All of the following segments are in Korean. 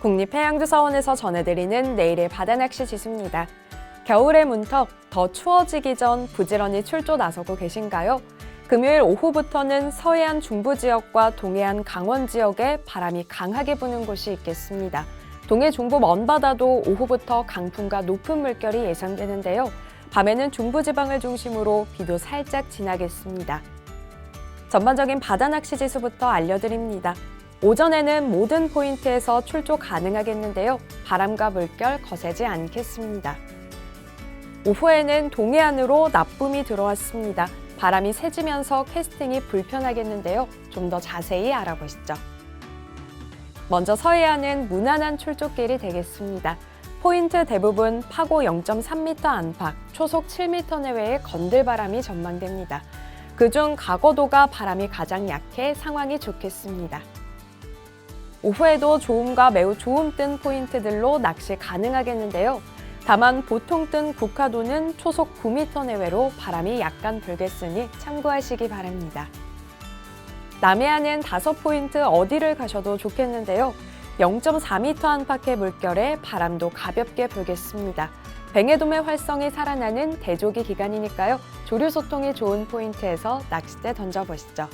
국립해양조사원에서 전해드리는 내일의 바다낚시 지수입니다. 겨울의 문턱 더 추워지기 전 부지런히 출조 나서고 계신가요? 금요일 오후부터는 서해안 중부 지역과 동해안 강원 지역에 바람이 강하게 부는 곳이 있겠습니다. 동해 중부 먼바다도 오후부터 강풍과 높은 물결이 예상되는데요. 밤에는 중부지방을 중심으로 비도 살짝 지나겠습니다. 전반적인 바다 낚시 지수부터 알려드립니다. 오전에는 모든 포인트에서 출조 가능하겠는데요. 바람과 물결 거세지 않겠습니다. 오후에는 동해안으로 나쁨이 들어왔습니다. 바람이 세지면서 캐스팅이 불편하겠는데요. 좀 더 자세히 알아보시죠. 먼저 서해안은 무난한 출조길이 되겠습니다. 포인트 대부분 파고 0.3m 안팎, 초속 7m 내외의 건들바람이 전망됩니다. 그중 가거도가 바람이 가장 약해 상황이 좋겠습니다. 오후에도 좋음과 매우 좋음 뜬 포인트들로 낚시 가능하겠는데요. 다만 보통 뜬 국화도는 초속 9m 내외로 바람이 약간 불겠으니 참고하시기 바랍니다. 남해안은 다섯 포인트 어디를 가셔도 좋겠는데요. 0.4m 안팎의 물결에 바람도 가볍게 불겠습니다. 뱅에돔의 활성이 살아나는 대조기 기간이니까요. 조류 소통이 좋은 포인트에서 낚싯대 던져보시죠.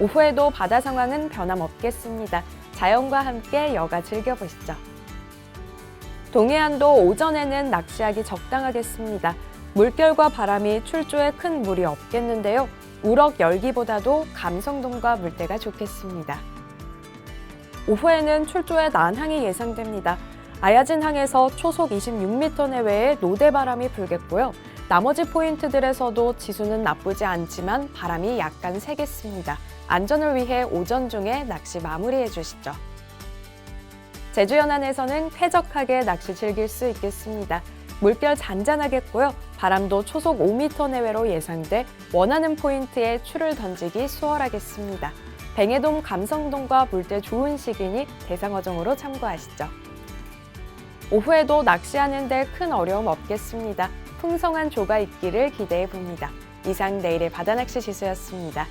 오후에도 바다 상황은 변함없겠습니다. 자연과 함께 여가 즐겨보시죠. 동해안도 오전에는 낚시하기 적당하겠습니다. 물결과 바람이 출조에 큰 무리 없겠는데요. 우럭 열기보다도 감성돔과 물때가 좋겠습니다. 오후에는 출조에 난항이 예상됩니다. 아야진 항에서 초속 26m 내외의 노대바람이 불겠고요. 나머지 포인트들에서도 지수는 나쁘지 않지만 바람이 약간 세겠습니다. 안전을 위해 오전 중에 낚시 마무리해 주시죠. 제주 연안에서는 쾌적하게 낚시 즐길 수 있겠습니다. 물결 잔잔하겠고요. 바람도 초속 5m 내외로 예상돼 원하는 포인트에 추를 던지기 수월하겠습니다. 뱅에돔 감성돔과 물때 좋은 시기니 대상어종으로 참고하시죠. 오후에도 낚시하는데 큰 어려움 없겠습니다. 풍성한 조가 있기를 기대해 봅니다. 이상 내일의 바다낚시 지수였습니다.